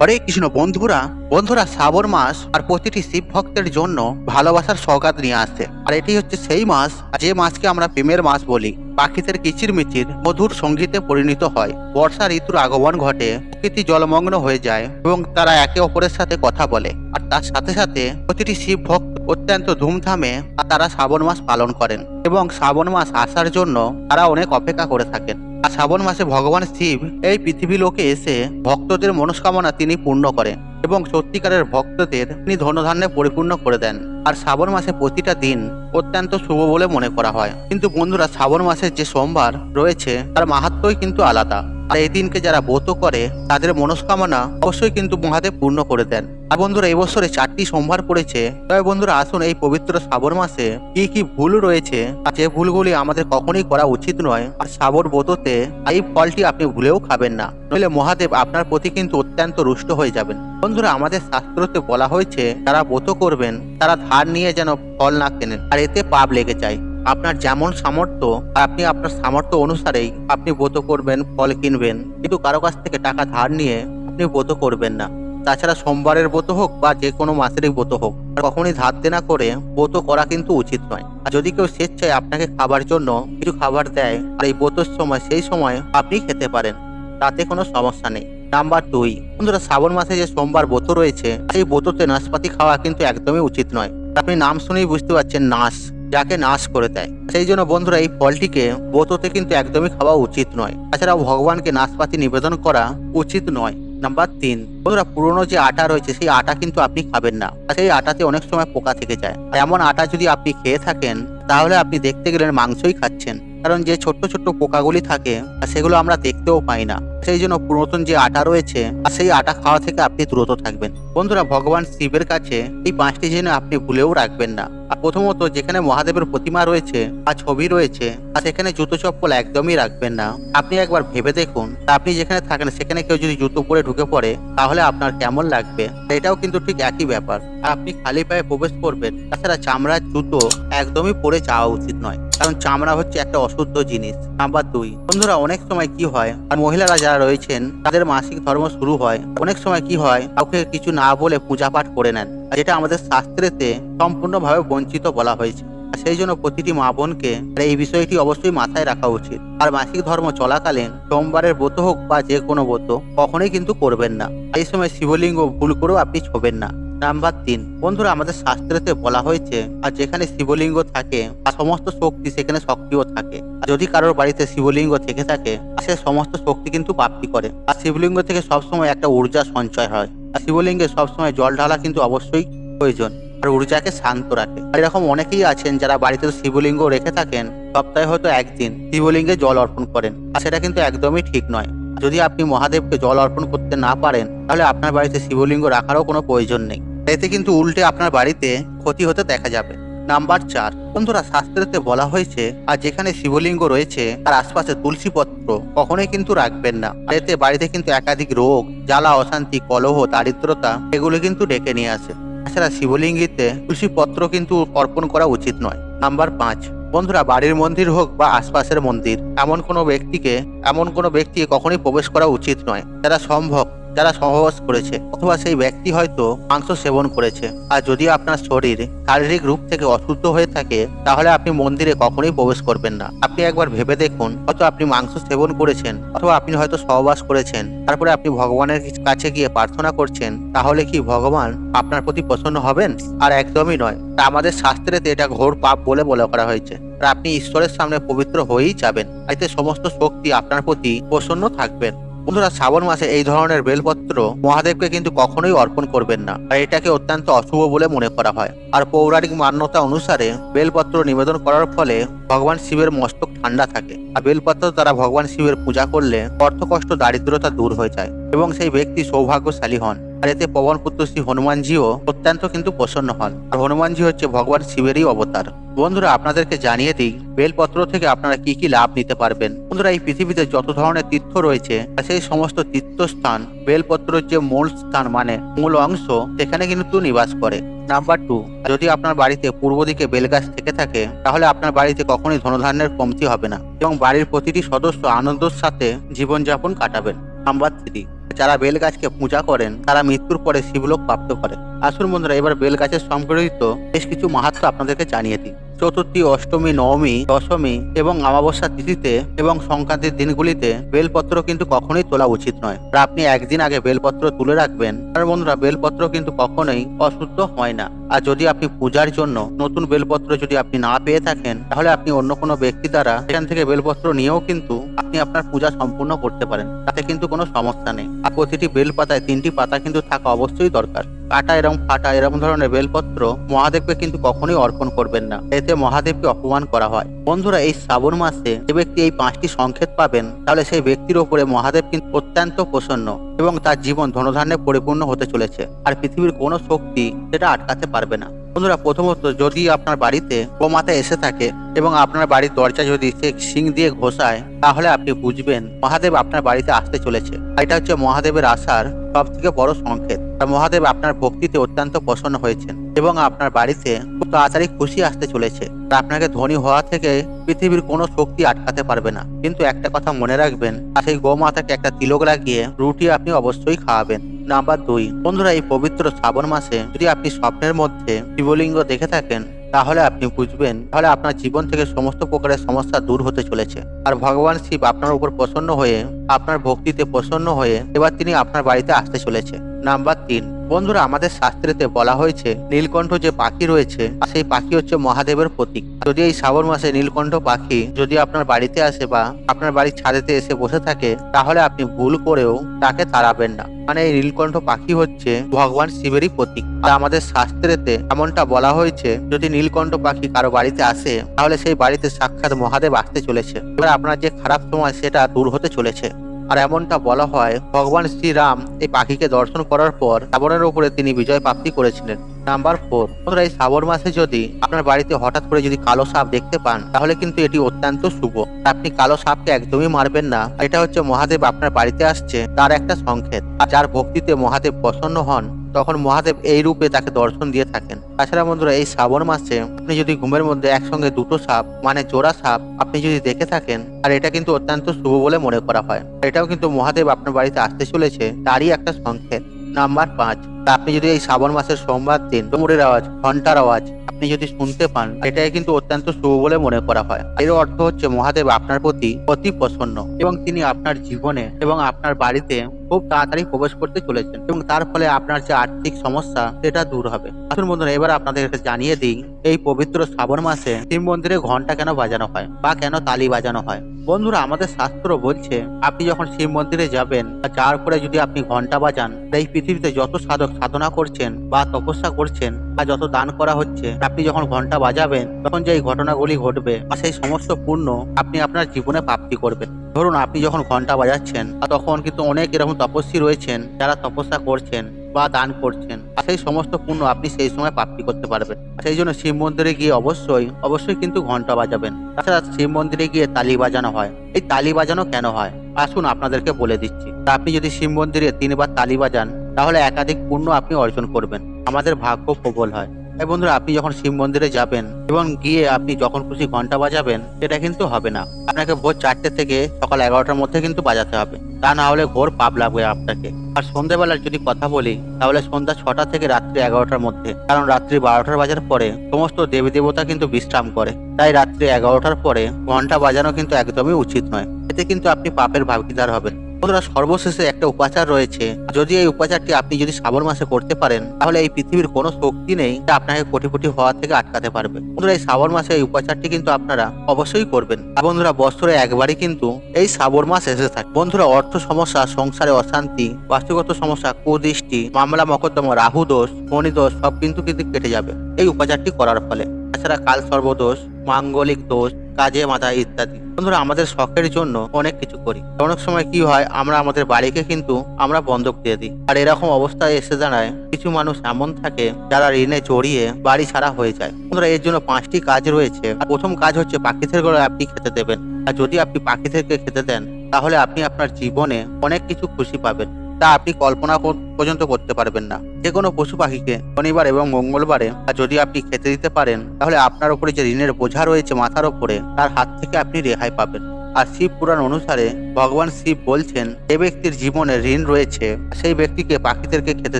হরে কৃষ্ণ, বন্ধুরা বন্ধুরা, শ্রাবণ মাস আর প্রতিটি শিব ভক্তের জন্য ভালোবাসার সৌগাত নিয়ে আসে আর এটি হচ্ছে সেই মাস যে মাসকে আমরা প্রেমের মাস বলি, পাখিদের কিচিরমিচির মধুর সঙ্গীতে পরিণত হয়। বর্ষা ঋতুর আগমন ঘটে, প্রকৃতি জলমগ্ন হয়ে যায় এবং তারা একে অপরের সাথে কথা বলে। আর তার সাথে সাথে প্রতিটি শিব ভক্ত অত্যন্ত ধুমধামে তারা শ্রাবণ মাস পালন করেন এবং শ্রাবণ মাস আসার জন্য তারা অনেক অপেক্ষা করে থাকেন। শ্রাবণ মাসে ভগবান শিব এই পৃথিবী লোকে এসে ভক্তদের মনস্কামনা তিনি পূর্ণ করেন এবং সত্যিকারের ভক্তদের তিনি ধনধান্যে পরিপূর্ণ করে দেন। আর শ্রাবণ মাসে প্রতিটা দিন অত্যন্ত শুভ বলে মনে করা হয়। কিন্তু বন্ধুরা, শ্রাবণ মাসের যে সোমবার রয়েছে, তার মাহাত্মই কিন্তু আলাদা। আর এই দিনকে যারা ব্রত করে, তাদের মনস্কামনা অবশ্যই কিন্তু মহাদেব পূর্ণ করে দেন। আর বন্ধুরা, এই চারটি সোমবার পড়েছে। তবে বন্ধুরা, আসুন এই পবিত্র শ্রাবণ মাসে কি কি ভুল রয়েছে, আর যে ভুলগুলি আমাদের কখনোই করা উচিত নয়, আর শ্রাবণ ব্রততে এই ফলটি আপনি ভুলেও খাবেন না। নইলে মহাদেব আপনার প্রতি কিন্তু অত্যন্ত রুষ্ট হয়ে যাবেন। বন্ধুরা, আমাদের শাস্ত্রতে বলা হয়েছে, যারা ব্রত করবেন, তারা ধার নিয়ে যেন ফল না কেনেন, আর এতে পাপ লেগে যায়। আপনার যেমন সামর্থ্য, আপনি আপনার সামর্থ্য অনুসারেই আপনি ব্রত করবেন, ফল কিনবেন। কিন্তু কারও কাছ থেকে টাকা ধার নিয়ে আপনি ব্রত করবেন না। তাছাড়া সোমবারের ব্রত হোক বা যে কোনো মাসেরই ব্রত হোক কখনই ধার দেনা করে ব্রত করা কিন্তু উচিত নয়। আর যদি কেউ স্বেচ্ছায় আপনাকে খাবার জন্য কিছু খাবার দেয়, আর এই ব্রতর সময় সেই সময় আপনি খেতে পারেন, তাতে কোনো সমস্যা নেই। নাম্বার দুই, বন্ধুরা, শ্রাবণ মাসে যে সোমবার ব্রত রয়েছে, সেই ব্রততে নাশপাতি খাওয়া কিন্তু একদমই উচিত নয়। আপনি নাম শুনেই বুঝতে পারছেন, নাশ। যাকে নাশ করে দেয়। সেই জন্য বন্ধুরা এই ফলটিকে ব্রততে কিন্তু একদমই খাওয়া উচিত নয়। তাছাড়াও ভগবানকে নাশপাতি নিবেদন করা উচিত নয়। নাম্বার তিন, বন্ধুরা পুরনো যে আটা রয়েছে, সেই আটা কিন্তু আপনি খাবেন না। সেই আটাতে অনেক সময় পোকা থেকে যায়। এমন আটা যদি আপনি খেয়ে থাকেন, তাহলে আপনি দেখতে গেলেন মাংসই খাচ্ছেন। কারণ যে ছোট্ট ছোট্ট পোকাগুলি থাকে, আর সেগুলো আমরা দেখতেও পাই না। সেই জন্য পুরাতন যে আটা রয়েছে, আর সেই আটা খাওয়া থেকে আপনি দূরত থাকবেন। বন্ধুরা, ভগবান শিবের কাছে এই পাঁচটি জিনিস আপনি ভুলেও রাখবেন না। প্রথমত যেখানে মহাদেবের প্রতিমা রয়েছে বা ছবি রয়েছে আর সেখানে জুতো চপ্পল একদমই রাখবেন না। আপনি একবার ভেবে দেখুন। আপনি যেখানে থাকেন, সেখানে কেউ যদি জুতো পরে ঢুকে পড়ে, তাহলে আপনার কেমন লাগবে? এটাও কিন্তু ঠিক একই ব্যাপার। আপনি খালি পায়ে প্রবেশ করবেন, তাছাড়া চামড়ার জুতো একদমই পরে যাওয়া উচিত নয়। কারণ চামড়া হচ্ছে একটা অশুদ্ধ জিনিস। নাম্বার দুই, বন্ধুরা, অনেক সময় কি হয়, আর মহিলারা যারা রয়েছেন, তাদের মাসিক ধর্ম শুরু হয়। অনেক সময় কি হয়, কাউকে কিছু না বলে পূজা পাঠ করে নেন। যেটা আমাদের শাস্ত্রেতে সম্পূর্ণভাবে বঞ্চিত বলা হয়েছে। সেই জন্য প্রতিটি মা বোনকে এই বিষয়টি অবশ্যই মাথায় রাখা উচিত। আর মাসিক ধর্ম চলাকালীন সোমবারের ব্রত হোক বা যে কোনো ব্রত, কখনোই কিন্তু করবেন না। এই সময় শিবলিঙ্গ ভুল করেও আপনি ছবেন না। নাম্বার তিন। বন্ধুরা, আমাদের শাস্ত্রেতে বলা হয়েছে, আর যেখানে শিবলিঙ্গ থাকে আর সমস্ত শক্তি সেখানে শক্তিও থাকে। আর যদি কারোর বাড়িতে শিবলিঙ্গ থেকে থাকে সে সমস্ত শক্তি কিন্তু প্রাপ্তি করে। আর শিবলিঙ্গ থেকে সবসময় একটা ঊর্জা সঞ্চয় হয়। আর শিবলিঙ্গে সবসময় জল ঢালা কিন্তু অবশ্যই প্রয়োজন, আর ঊর্জাকে শান্ত রাখে। আর এরকম অনেকেই আছেন যারা বাড়িতে শিবলিঙ্গ রেখে থাকেন, সপ্তাহে হয়তো একদিন শিবলিঙ্গে জল অর্পণ করেন। আর সেটা কিন্তু একদমই ঠিক নয়। যদি আপনি মহাদেবকে জল অর্পণ করতে না পারেন, তাহলে আপনার বাড়িতে শিবলিঙ্গ রাখারও কোনো প্রয়োজন নেই। এতে কিন্তু উল্টে আপনার বাড়িতে ক্ষতি হতে দেখা যাবে। নাম্বার চার, বন্ধুরা, শাস্ত্রেতে বলা হয়েছে, আর যেখানে শিবলিঙ্গ রয়েছে, তার আশপাশে তুলসী পত্র কখনোই কিন্তু রাখবেন না। এতে বাড়িতে কিন্তু একাধিক রোগ, জ্বালা, অশান্তি, কলহ, দারিদ্রতা, এগুলো কিন্তু ডেকে নিয়ে আসে। তাছাড়া শিবলিঙ্গিতে তুলসী পত্র কিন্তু অর্পণ করা উচিত নয়। নাম্বার পাঁচ, বন্ধুরা, বাড়ির মন্দির হোক বা আশপাশের মন্দির, এমন কোনো ব্যক্তিকে, এমন কোনো ব্যক্তিকে কখনোই প্রবেশ করা উচিত নয়, যারা সম্ভব যারা সহবাস করেছে, অথবা সেই ব্যক্তি হয়তো মাংস সেবন করেছে। আর যদি আপনার শরীর শারীরিক রূপ থেকে অশুদ্ধ হয়ে থাকে, তাহলে আপনি মন্দিরে কখনোই প্রবেশ করবেন না। আপনি একবার ভেবে দেখুন, হয়তো আপনি মাংস সেবন করেছেন, অথবা আপনি হয়তো সহবাস করেছেন। তারপরে আপনি ভগবানের কাছে গিয়ে প্রার্থনা করছেন, তাহলে কি ভগবান আপনার প্রতি প্রসন্ন হবেন? আর একদমই নয়, তা আমাদের শাস্ত্রেতে এটা ঘোর পাপ বলে বলে করা হয়েছে। আর আপনি ঈশ্বরের সামনে পবিত্র হয়েই যাবেন, এতে সমস্ত শক্তি আপনার প্রতি প্রসন্ন থাকবেন। বন্ধুরা, শ্রাবণ মাসে এই ধরনের বেলপত্র মহাদেবকে কিন্তু কখনোই অর্পণ করবেন না। আর এটাকে অত্যন্ত অশুভ বলে মনে করা হয়। আর পৌরাণিক মান্যতা অনুসারে বেলপত্র নিবেদন করার ফলে ভগবান শিবের মস্তক ঠান্ডা থাকে। আর বেলপত্র দ্বারা ভগবান শিবের পূজা করলে অর্থকষ্ট, দারিদ্রতা দূর হয়ে যায়। এবং সেই ব্যক্তি সৌভাগ্যশালী হন। আর এতে পবন পুত্র শ্রী হনুমানজিও অত্যন্ত কিন্তু প্রসন্ন হন। আর হনুমানজি হচ্ছে ভগবান শিবেরই অবতার। বন্ধুরা, আপনাদেরকে জানিয়ে দিই, বেলপত্র থেকে আপনারা কি কি লাভ নিতে পারবেন? বন্ধুরা, এই পৃথিবীতে যত ধরনের তীর্থ রয়েছে সেই সমস্ত তীর্থস্থান, বেলপত্রের যে মূল স্থান মানে মূল অংশ, সেখানে কিন্তু নিবাস করে। নাম্বার টু যদি আপনার বাড়িতে পূর্ব দিকে বেলগাছ থেকে থাকে, তাহলে আপনার বাড়িতে কখনোই ধনধান্যের কমতি হবে না এবং বাড়ির প্রতিটি সদস্য আনন্দের সাথে জীবনযাপন কাটাবেন। নাম্বার থ্রি যারা বেল গাছকে পূজা করেন, তারা মৃত্যুর পরে শিবলোক প্রাপ্ত করে। আসুন বন্ধুরা, এবার বেল গাছের সম্পর্কিত বেশ কিছু মাহাত্ম আপনাদেরকে জানিয়ে দিই। চতুর্থী অষ্টমী, নবমী, দশমী এবং অমাবস্যা তিথিতে এবং সংক্রান্তির দিনগুলিতে বেলপত্র কিন্তু কখনোই তোলা উচিত নয়। আর আপনি একদিন আগে বেলপত্র তুলে রাখবেন। কারণ বন্ধুরা, বেলপত্র কিন্তু কখনোই অশুদ্ধ হয় না। আর যদি আপনি পূজার জন্য নতুন বেলপত্র যদি আপনি না পেয়ে থাকেন, তাহলে আপনি অন্য কোনো ব্যক্তি দ্বারা সেখান থেকে বেলপত্র নিয়েও কিন্তু আপনি আপনার পূজা সম্পূর্ণ করতে পারেন। তাতে কিন্তু কোনো সমস্যা নেই। আর প্রতিটি বেল পাতায় তিনটি পাতা কিন্তু থাকা অবশ্যই দরকার। কাটা এরকম ফাটা এরকম ধরনের বেলপত্র মহাদেবকে কিন্তু কখনোই অর্পণ করবেন না। এতে মহাদেবকে অপমান করা হয়। বন্ধুরা, এই শ্রাবণ মাসে যে ব্যক্তি এই পাঁচটি সংকেত পাবেন, তাহলে সেই ব্যক্তির ওপরে মহাদেব কিন্তু অত্যন্ত প্রসন্ন। এবং তার জীবন ধনধান্যে পরিপূর্ণ হতে চলেছে। আর পৃথিবীর কোনো শক্তি সেটা আটকাতে পারবে না। বন্ধুরা, প্রথমত যদি আপনার বাড়িতে গোমাতা এসে থাকে এবং আপনার বাড়ির দরজা যদি সে সিং দিয়ে ঘোষায়, তাহলে আপনি বুঝবেন মহাদেব আপনার বাড়িতে আসতে চলেছে। এটা হচ্ছে মহাদেবের আসার সব থেকে বড় সংকেত। আর মহাদেব আপনার ভক্তিতে অত্যন্ত প্রসন্ন হয়েছেন। এবং আপনার বাড়িতে খুব তাড়াতাড়ি খুশি আসতে চলেছে। আপনাকে ধনী হওয়া থেকে পৃথিবীর কোনো শক্তি আটকাতে পারবে না। কিন্তু একটা কথা মনে রাখবেন, আর সেই গোমাতাকে একটা তিলক লাগিয়ে রুটি আপনি অবশ্যই খাওয়াবেন। নাম্বার দুই, বন্ধুরা, এই পবিত্র শ্রাবণ মাসে যদি আপনি স্বপ্নের মধ্যে শিবলিঙ্গ দেখে থাকেন, তাহলে আপনি বুঝবেন, তাহলে আপনার জীবন থেকে সমস্ত প্রকারের সমস্যা দূর হতে চলেছে। আর ভগবান শিব আপনার উপর প্রসন্ন হয়ে, আপনার ভক্তিতে প্রসন্ন হয়ে, এবার তিনি আপনার বাড়িতে আসতে চলেছে। নাম্বার তিন বন্ধুরা, আমাদের শাস্ত্রেতে বলা হয়েছে, নীলকণ্ঠ যে পাখি রয়েছে, সেই পাখি হচ্ছে মহাদেবের প্রতীক। যদি এই শ্রাবণ মাসে নীলকণ্ঠ পাখি যদি আপনার বাড়িতে আসে বা আপনার বাড়ির ছাদেতে এসে বসে থাকে, তাহলে আপনি ভুল করেও তাকে তাড়াবেন না। মানে এই নীলকণ্ঠ পাখি হচ্ছে ভগবান শিবেরই প্রতীক। আর আমাদের শাস্ত্রেতে এমনটা বলা হয়েছে, যদি নীলকণ্ঠ পাখি কারও বাড়িতে আসে, তাহলে সেই বাড়িতে সাক্ষাৎ মহাদেব আসতে চলেছে। এবার আপনার যে খারাপ সময়, সেটা দূর হতে চলেছে। আর এমনটা বলা হয়, ভগবান শ্রীরাম এই পাখিকে দর্শন করার পর শ্রাবণের উপরে তিনি বিজয় প্রাপ্তি করেছিলেন। নাম্বার ফোর বন্ধুরা, এই শ্রাবণ মাসে যদি আপনার বাড়িতে হঠাৎ করে যদি কালো সাপ দেখতে পান, তাহলে কিন্তু এটি অত্যন্ত শুভ। আপনি কালো সাপকে একদমই মারবেন না। এটা হচ্ছে মহাদেব আপনার বাড়িতে আসছে, তার একটা সংকেত। আর যার ভক্তিতে মহাদেব প্রসন্ন হন তখন মহাদেব এই রূপে তাকে দর্শন দিয়ে থাকেন। তাছাড়া বন্ধুরা, এই শ্রাবণ মাসে আপনি যদি ঘুমের মধ্যে একসঙ্গে দুটো সাপ মানে জোড়া সাপ, আপনি যদি দেখে থাকেন, আর এটা কিন্তু অত্যন্ত শুভ বলে মনে করা হয়। এটাও কিন্তু মহাদেব আপনার বাড়িতে আসতে চলেছে, তারই একটা সংকেত। নাম্বার পাঁচ তা আপনি যদি এই শ্রাবণ মাসের সোমবার দিন ডুমুরের আওয়াজ ঘণ্টার আওয়াজ আপনি যদি শুনতে পান এটাই কিন্তু অত্যন্ত শুভ বলে মনে করা হয়। এর অর্থ হচ্ছে মহাদেব আপনার প্রতি অতি প্রসন্ন এবং তিনি আপনার জীবনে এবং আপনার বাড়িতে খুব তাড়াতাড়ি প্রবেশ করতে চলেছেন এবং তার ফলে আপনার যে আর্থিক সমস্যা, সেটা দূর হবে। আসুন বন্ধুরা, এবার আপনাদেরকে জানিয়ে দিই, এই পবিত্র শ্রাবণ মাসে শিব মন্দিরে ঘণ্টা কেন বাজানো হয় বা কেন তালি বাজানো হয়? বন্ধুরা, আমাদের শাস্ত্র বলছে, আপনি যখন শিব মন্দিরে যাবেন যাওয়ার পরে যদি আপনি ঘণ্টা বাজান এই পৃথিবীতে যত সাধক সাধনা করছেন বা তপস্যা করছেন বা যত দান করা হচ্ছে, আপনি যখন ঘণ্টা বাজাবেন, তখন যে এই ঘটনাগুলি ঘটবে বা সেই সমস্ত পূর্ণ আপনি আপনার জীবনে প্রাপ্তি করবেন। ধরুন আপনি যখন ঘণ্টা বাজাচ্ছেন তখন কিন্তু অনেক এরকম তপস্বী রয়েছেন, যারা তপস্যা করছেন বা দান করছেন আর সেই সমস্ত পুণ্য আপনি সেই সময় প্রাপ্তি করতে পারবেন। সেই জন্য শিব মন্দিরে গিয়ে অবশ্যই অবশ্যই কিন্তু ঘণ্টা বাজাবেন। তাছাড়া শিব মন্দিরে গিয়ে তালি বাজানো হয়। এই তালি বাজানো কেন হয়? আসুন আপনাদেরকে বলে দিচ্ছি। আপনি যদি শিব মন্দিরে তিনবার তালি বাজান তাহলে একাধিক পুণ্য আপনি অর্জন করবেন। আমাদের ভাগ্য প্রবল হয়। তাই বন্ধুরা, আপনি যখন শিব মন্দিরে যাবেন এবং গিয়ে আপনি যখন খুশি ঘণ্টা বাজাবেন, সেটা কিন্তু হবে না। আপনাকে ভোর চারটে থেকে সকাল এগারোটার মধ্যে কিন্তু বাজাতে হবে। তা না হলে ঘোর পাপ লাগবে আপনাকে। আর সন্ধ্যেবেলার যদি কথা বলি, তাহলে সন্ধ্যা ছটা থেকে রাত্রি এগারোটার মধ্যে। কারণ রাত্রি বারোটার বাজার পরে সমস্ত দেবী দেবতা কিন্তু বিশ্রাম করে। তাই রাত্রি এগারোটার পরে ঘণ্টা বাজানো কিন্তু একদমই উচিত নয়। এতে কিন্তু আপনি পাপের ভাগিদার হবেন। বন্ধুরা সর্বশেষে একটা উপাচার রয়েছে। যদি এই উপাচারটি আপনি যদি শ্রাবণ মাসে করতে পারেন, তাহলে এই পৃথিবীর কোনো শক্তি নেই যা আপনাকে কোটিপতি হওয়া থেকে আটকাতে পারবে। বন্ধুরা, এই শ্রাবণ মাসে এই উপাচারটি কিন্তু আপনারা অবশ্যই করবেন। বন্ধুরা, বছরে একবারই কিন্তু এই শ্রাবণ মাস এসে থাকে। বন্ধুরা, অর্থ সমস্যা, সংসারে অশান্তি, বাস্তুগত সমস্যা, কুদৃষ্টি, মামলা, মকদ্দমা, রাহু দোষ মণি দোষ, সব কিন্তু কিন্তু কেটে যাবে। এই উপাচারটি করার ফলে। তাছাড়া কাল সর্বদোষ, মাঙ্গলিক দোষ কাজে মাথা ইত্যাদি। বন্ধুরা, আমাদের শখের জন্য অনেক কিছু করি। অনেক সময় কি হয়, আমরা আমাদের বাড়িকে কিন্তু আমরা বন্ধক দিয়ে দিই। আর এরকম অবস্থায় এসে দাঁড়ায় কিছু মানুষ এমন থাকে, যারা ঋণে জড়িয়ে বাড়ি ছাড়া হয়ে যায়। বন্ধুরা, এর জন্য পাঁচটি কাজ রয়েছে। আর প্রথম কাজ হচ্ছে পাখিদের করে আপনি খেতে দেবেন। আর যদি আপনি পাখিদেরকে খেতে দেন, তাহলে আপনি আপনার জীবনে অনেক কিছু খুশি পাবেন। তা আপনি কল্পনা পর্যন্ত করতে পারবেন না। যে কোনো পশু পাখিকে শনিবার এবং মঙ্গলবারে যদি আপনি খেতে দিতে পারেন, তাহলে আপনার উপরে যে ঋণের বোঝা রয়েছে মাথার উপরে, তার হাত থেকে আপনি রেহাই পাবেন। আর শিব পুরাণ অনুসারে ভগবান শিব বলছেন, যে ব্যক্তির জীবনে ঋণ রয়েছে, সেই ব্যক্তিকে পাখিদেরকে খেতে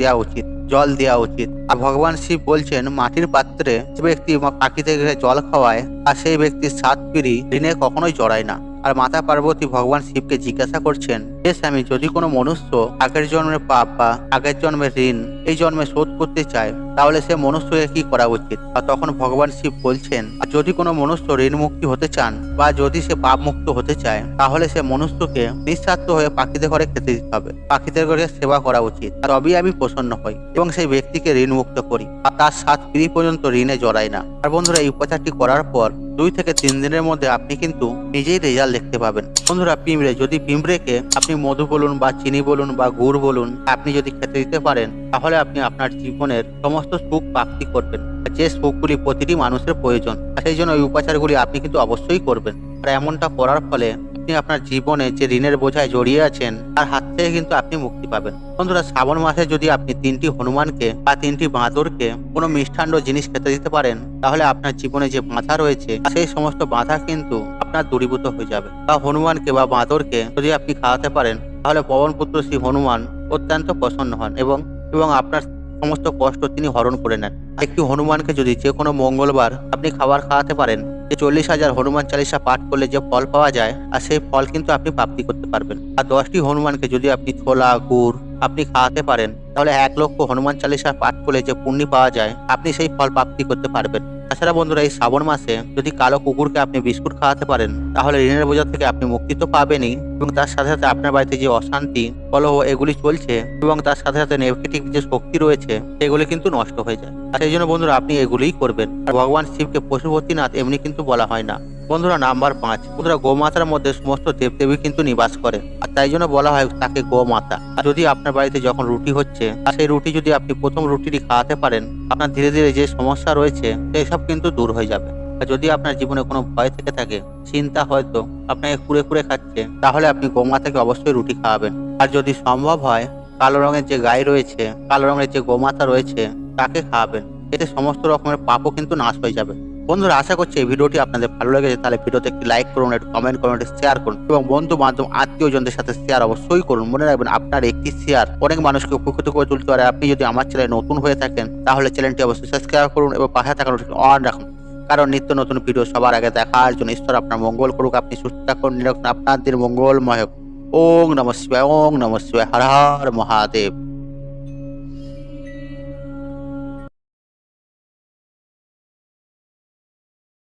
দেওয়া উচিত, জল দেওয়া উচিত। আর ভগবান শিব বলছেন, মাটির পাত্রে যে ব্যক্তি পাখিদেরকে জল খাওয়ায়, আর সেই ব্যক্তির সাত পিড়ি ঋণে কখনোই জড়ায় না। আর মাতা পার্বতী ভগবান শিবকে জিজ্ঞাসা করছেন যে স্বামী, যদি কোনো মনুষ্য আগের জন্মের পাপ বা আগের জন্মের ঋণ এই জন্মে শোধ করতে চায়, তাহলে সে মনুষ্যকে কি করা উচিত? আর তখন ভগবান শিব বলছেন যদি কোনো মনুষ্য ঋণ মুক্তি হতে চান বা যদি সে পাপ মুক্ত হতে চায়, তাহলে সে মনুষ্যকে নিঃস্বার্থ হয়ে পাখিদের ঘরে খেতে দিতে হবে। পাখিদের ঘরে সেবা করা উচিত। তবেই আমি প্রসন্ন হই এবং সেই ব্যক্তিকে ঋণ মুক্ত করি। আর তার সাত পর্যন্ত ঋণে জড়াই না। আর বন্ধুরা, এই উপচারটি করার পর দুই থেকে তিন দিনের মধ্যে আপনি কিন্তু নিজেই রেজাল্ট দেখতে পাবেন। বন্ধুরা পিঁমড়ে যদি পিঁমড়েকে আপনি মধু বলুন বা চিনি বলুন বা গুড় বলুন, আপনি যদি খেতে দিতে পারেন, তাহলে আপনি আপনার জীবনের সমস্ত সুখ প্রাপ্তি করবেন। যে সুখগুলি প্রতিটি মানুষের প্রয়োজন সেই জন্য ওই উপাচারগুলি আপনি কিন্তু অবশ্যই করবেন। আর এমনটা করার ফলে আপনি আপনার জীবনে যে ঋণের বোঝায় জড়িয়ে আছেন, তার হাত থেকে কিন্তু আপনি মুক্তি পাবেন। বন্ধুরা, শ্রাবণ মাসে যদি আপনি তিনটি হনুমানকে বা তিনটি বাঁদরকে কোনো মিষ্টান্ন জিনিস খেতে দিতে পারেন, তাহলে আপনার জীবনে যে বাধা রয়েছে সেই সমস্ত বাধা কিন্তু আপনার দূরীভূত হয়ে যাবে। বা হনুমানকে বা বাঁদরকে যদি আপনি খাওয়াতে পারেন, তাহলে পবনপুত্র শ্রী হনুমান অত্যন্ত প্রসন্ন হন এবং এবং আপনার সমস্ত কষ্ট তিনি হরণ করে নেন। একটি হনুমানকে যদি যে কোনো মঙ্গলবার আপনি খাবার খাওয়াতে পারেন যে চল্লিশ হাজার হনুমান চালিশা পাঠ করলে যে ফল পাওয়া যায়, আর সেই ফল কিন্তু আপনি প্রাপ্তি করতে পারবেন। আর দশটি হনুমানকে যদি আপনি ছোলা, গুড় আপনি খাওয়াতে পারেন, তাহলে এক লক্ষ হনুমান চালিশা পাঠ করলে যে পুণ্যি পাওয়া যায়, আপনি সেই ফল প্রাপ্তি করতে পারবেন। তাছাড়া বন্ধুরা, এই শ্রাবণ মাসে যদি কালো কুকুরকে আপনি বিস্কুট খাওয়াতে পারেন, তাহলে ঋণের বোঝা থেকে আপনি মুক্তি তো পাবেনই এবং তার সাথে সাথে আপনার বাড়িতে যে অশান্তি, কলহ, এগুলি চলছে এবং তার সাথে সাথে নেগেটিভ যে শক্তি রয়েছে, সেগুলি কিন্তু নষ্ট হয়ে যায়। আর সেই জন্য বন্ধুরা, আপনি এগুলিই করবেন। আর ভগবান শিবকে পশুপতিনাথ এমনি কিন্তু বলা হয় না। বন্ধুরা নাম্বার পাঁচ। বন্ধুরা গোমাতার মধ্যে সমস্ত দেবদেবী কিন্তু নিবাস করে। আর তাই জন্য বলা হয় তাকে গোমাতা। আর যদি আপনার বাড়িতে যখন রুটি হচ্ছে, আর সেই রুটি যদি আপনি প্রথম রুটিটি খাওয়াতে পারেন, আপনার ধীরে ধীরে যে সমস্যা রয়েছে সেসব কিন্তু দূর হয়ে যাবে। আর যদি আপনার জীবনে কোনো ভয় থেকে থাকে, চিন্তা হয়তো আপনাকে কুড়ে কুড়ে খাচ্ছে, তাহলে আপনি গোমাতাকে অবশ্যই রুটি খাওয়াবেন। আর যদি সম্ভব হয়, কালো রঙের যে গায়ে রয়েছে, কালো রঙের যে গোমাতা রয়েছে, তাকে খাওয়াবেন। এতে সমস্ত রকমের পাপও কিন্তু নাশ হয়ে যাবে। বন্ধুরা, আশা করছি এই ভিডিওটি আপনাদের ভালো লেগেছে। তাহলে ভিডিওতে একটি লাইক করুন, একটু কমেন্ট করুন, একটু শেয়ার করুন এবং বন্ধু বান্ধব, আত্মীয়জনদের সাথে শেয়ার অবশ্যই করুন। মনে রাখবেন, আপনার একটি শেয়ার অনেক মানুষকে উপকৃত করে তুলতে পারে। আপনি যদি আমার চ্যানেলে নতুন হয়ে থাকেন, তাহলে চ্যানেলটি অবশ্যই সাবস্ক্রাইব করুন এবং পাশে থাকা অন রাখুন। কারণ নিত্য নতুন ভিডিও সবার আগে দেখার জন্য ঈশ্বর আপনার মঙ্গল করুক, আপনি সুস্থ থাকুন, নিরক্ষণ আপনার দিন মঙ্গলময় হোক। ওং নমঃ ওং নমঃ শিবায়, হর হর মহাদেব।